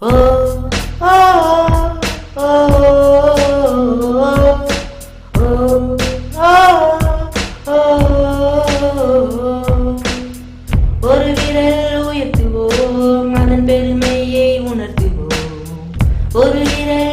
ஒரு விரல் உயர்த்துவோம் அதன் பெருமையை உணர்த்துவோம். ஒரு விரல்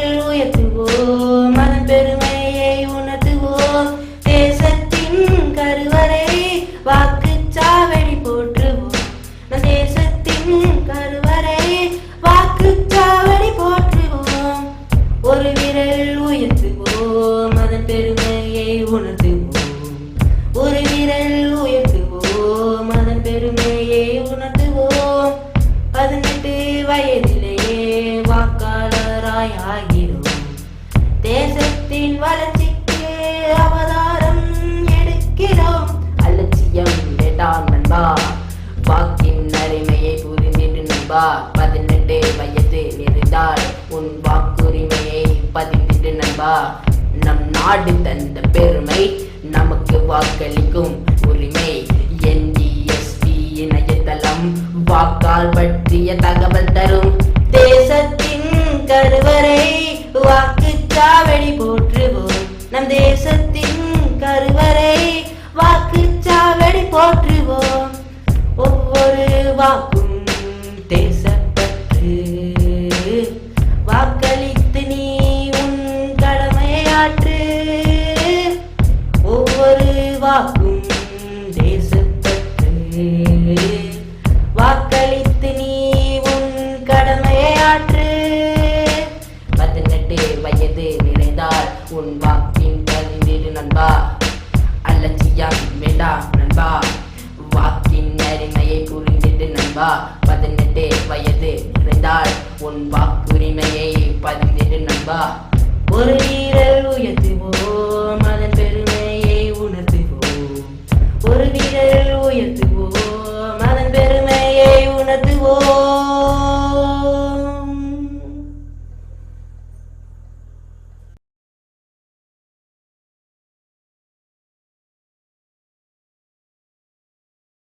விரல் உயர்த்துவோம். அதன் பெருமையை உணர்த்துவோம். பதினெட்டு வயதிலேயே வாக்காளராய் ஆகிறோம் தேசத்தின் வளர்ச்சிக்கு அவதாரம் எடுக்கிறோம். அலட்சியம் வேண்டாம் நண்பா. வாக்கின் அருமையை புரிந்திடு நண்பா. பதினெட்டு வயது நிறைந்தால் உன் வாக்குரிமையை பதிந்திடு நண்பா. நம் நாடு தந்த வாக்களிக்கும் உரிமை. என்டிஎஸ்பி இணையதளம் வாக்கால் பற்றிய தகவல் தரும். தேசத்தின் கருவறை வாக்கு சாவடி போற்றுவோம். நம் தேசத்தின் கருவறை வாக்கு சாவடி போற்றுவோம். ஒவ்வொரு வாக்கு வாக்களித்து நீ உன் கடமையை ஆற்று. பதினெட்டு வயது நிறைந்தால் உன் வாக்கின் பதினேழு நண்பா. அலட்சியம் வேண்டாம் நண்பா. வாக்கின் அருமையை புரிந்திட்டு நண்பா. பதினெட்டு வயது நிறைந்தால் உன் வாக்குரிமையை பதினெட்டு நண்பா. ஒரு வீரல் உயர்த்துவோம்